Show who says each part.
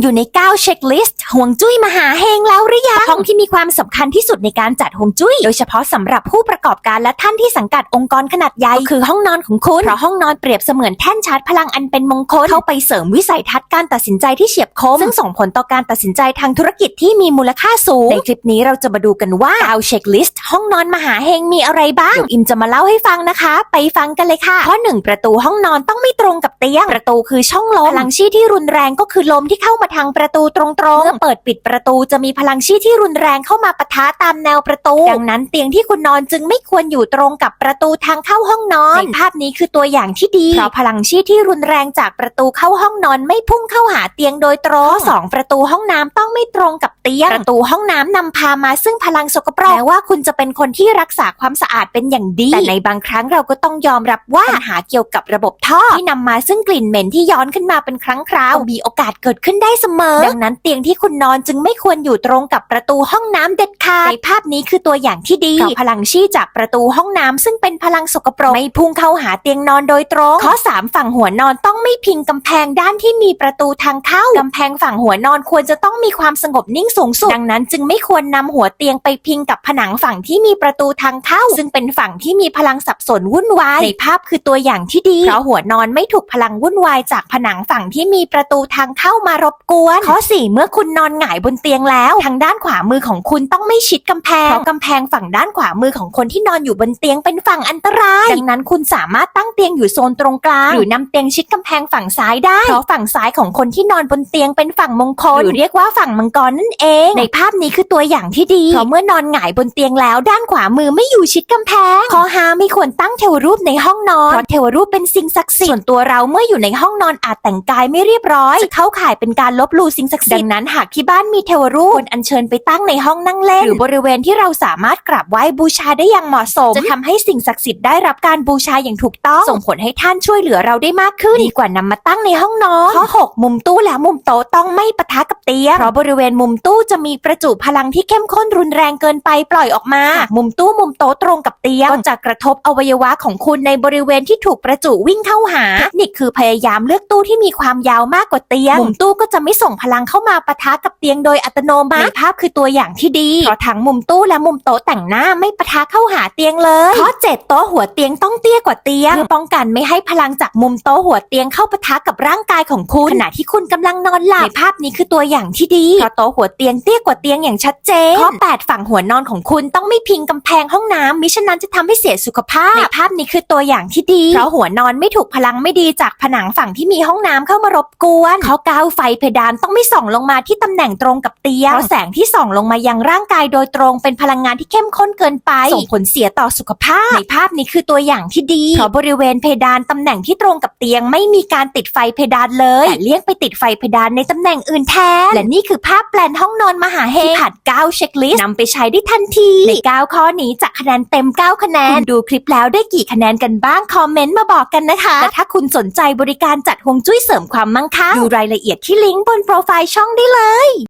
Speaker 1: อยู่ใน 9 เช็คลิสต์ห่วงจุ้ยมหาเฮงแล้วหรือยังห้องที่มีความสำคัญที่สุดในการจัดห่วงจุ้ย โดยเฉพาะสำหรับผู้ประกอบการและท่านที่สังกัดองค์กรขนาดใหญ่ก็คือห้องนอนของคุณ เพราะห้องนอนเปรียบเสมือนแท่นชาร์จพลังอันเป็นมงคล เข้าไปเสริมวิสัยทัศน์การตัดสินใจที่เฉียบคม ซึ่งส่งผลต่อการตัดสินใจทางธุรกิจที่มีมูลค่าสูง ในคลิปนี้เราจะมาดูกันว่า 9 เช็คลิสต์ห้องนอนมหาเฮงมีอะไรบ้างเดี๋ยวอิมจะมาเล่าให้ฟังนะคะ ไปฟังกันเลยค่ะข้อหนึ่งประตูห้องนอนต้องไม่ตรงกับเตียงประตูคือช่องลมพลังชีที่รุนแรงก็คือลมที่เข้ามาทางประตูตรงๆเมื่อเปิดปิดประตูจะมีพลังชีที่รุนแรงเข้ามาปะทะตามแนวประตู ดังนั้นเตียงที่คุณนอนจึงไม่ควรอยู่ตรงกับประตูทางเข้าห้องนอนในภาพนี้คือตัวอย่างที่ดีเพราะพลังชีที่รุนแรงจากประตูเข้าห้องนอนไม่พุ่งเข้าหาเตียงโดยตรงข้อสองประตูห้องน้ำต้องไม่ตรงกับเตียงประตูห้องน้ำนำพามาซึ่งพลังสกปรกแม้ว่าคุณจะเป็นคนที่รักษาความสะอาดเป็นอย่างดี แต่ในบางครั้งเราก็ต้องยอมรับว่าปัญหาเกี่ยวกับระบบท่อ ที่นำมาซึ่งกลิ่นเหม็นที่ย้อนขึ้นมาเป็นครั้งคราวมีโอกาสเกิดขึ้นได้เสมอ ดังนั้นเตียงที่คุณนอนจึงไม่ควรอยู่ตรงกับประตูห้องน้ำเด็ดขาดในภาพนี้คือตัวอย่างที่ดีเพราะพลังชีจากประตูห้องน้ำซึ่งเป็นพลังสกปรกไม่พุ่งเข้าหาเตียงนอนโดยตรงข้อ 3 ฝั่งหัวนอนต้องไม่พิงกำแพงด้านที่มีประตูทางเข้ากำแพงฝั่งหัวนอนควรจะต้องมีความสงบนิ่งสูงสุดดังนั้นจึงไม่ควรนำหัวเตียงไปพิงกับผนังฝั่งที่มีประตูทางเข้า ซึ่งเป็นฝั่งที่มีพลังสับสนวุ่นวายในภาพคือตัวอย่างที่ดี เพราะหัวนอนไม่ถูกพลังวุ่นวายจากผนังฝั่งที่มีประตูทางเข้ามารบกวน ข้อ 4 เมื่อคุณนอนหงายบนเตียงแล้ว ทางด้านขวามือของคุณต้องไม่ชิดกำแพงเพราะกำแพงฝั่งด้านขวามือของคนที่นอนอยู่บนเตียงเป็นฝั่งอันตราย ดังนั้นคุณสามารถตั้งเตียงอยู่โซนตรงกลาง หรือนำเตียงชิดกำแพงฝั่งซ้ายได้ เพราะฝั่งซ้ายของคนที่นอนบนเตียงเป็นฝั่งมงคลหรือเรียกว่าฝั่งมังกรนั่นเอง ในภาพนี้คือตัวอย่างที่ดี เพราะเมื่อนอนหงายบนเตียงแล้วด้านขวามือไม่อยู่ชิดกำแพง ข้อห้าไม่ควรตั้งเทวรูปในห้องนอน เพราะเทวรูปเป็นสิ่งศักดิ์สิทธิ์ ส่วนตัวเราเมื่ออยู่ในห้องนอนอาจแต่งกายไม่เรียบร้อย จะเข้าข่ายเป็นการลบหลู่สิ่งศักดิ์สิทธิ์ ดังนั้นหากที่บ้านมีเทวรูปควรอัญเชิญไปตั้งในห้องนั่งเล่น หรือบริเวณที่เราสามารถกราบไหว้บูชาได้อย่างเหมาะสม จะทำให้สิ่งศักดิ์สิทธิ์ได้รับการบูชาอย่างถูกต้อง ส่งผลให้ท่านช่วยเหลือเราได้มากขึ้น ดีกว่านำมาตั้งในห้องนอน ข้อ 6 มุมตู้และมุมโต๊ะต้องไม่ปะทะกับเตียง เพราะบริเวณมุมตู้จะมีประจุพลังที่เข้มข้นรุนแรงเกินไปปล่อยออกมา มุมตู้มุมโต๊ะตรงกับเตียงก็จะกระทบอวัยวะของคุณในบริเวณที่ถูกประจุวิ่งเข้าหาเทคนิคคือพยายามเลือกตู้ที่มีความยาวมากกว่าเตียงมุมตู้ก็จะไม่ส่งพลังเข้ามาปะทะกับเตียงโดยอัตโนมัติในภาพคือตัวอย่างที่ดีเพราะทั้งมุมตู้และมุมโต๊ะแต่งหน้าไม่ปะทะเข้าหาเตียงเลยข้อ7โต๊ะหัวเตียงต้องเตี้ยกว่าเตียงเพื่อป้องกันไม่ให้พลังจากมุมโต๊ะหัวเตียงเข้าปะทะกับร่างกายของคุณขณะที่คุณกำลังนอนหลับในภาพนี้คือตัวอย่างที่ดีเพราะโต๊ะหัวเตียงเตี้ยกว่าเตียงอย่างชัดเจนข้อ8ฝั่งหัวนอนของคุณต้องไม่พิงกำแพงห้องน้ำมิฉะนั้นจะทำให้เสียสุขภาพในภาพนี้คือตัวอย่างที่ดี เพราะหัวนอนไม่ถูกพลังไม่ดีจากผนังฝั่งที่มีห้องน้ำเข้ามารบกวนข้อ9ไฟเพดานต้องไม่ส่องลงมาที่ตำแหน่งตรงกับเตียงเพราะแสงที่ส่องลงมายังร่างกายโดยตรงเป็นพลังงานที่เข้มข้นเกินไปส่งผลเสียต่อสุขภาพในภาพนี้คือตัวอย่างที่ดีเพราะบริเวณเพดานตำแหน่งที่ตรงกับเตียงไม่มีการติดไฟเพดานเลยแต่เลี่ยงไปติดไฟเพดานในตำแหน่งอื่นแทนและนี่คือภาพแปลนห้องนอนมหาเฮงที่ผ่าน9เช็คลิสต์นำไปใช้ได้ทันที ใน 9 ข้อนี้จากคะแนนเต็ม 9 คะแนนคุณดูคลิปแล้วได้กี่คะแนนกันบ้าง คอมเมนต์มาบอกกันนะคะ และถ้าคุณสนใจบริการจัดฮวงจุ้ยเสริมความมั่งคั่งดูรายละเอียดที่ลิงก์บนโปรไฟล์ช่องได้เลย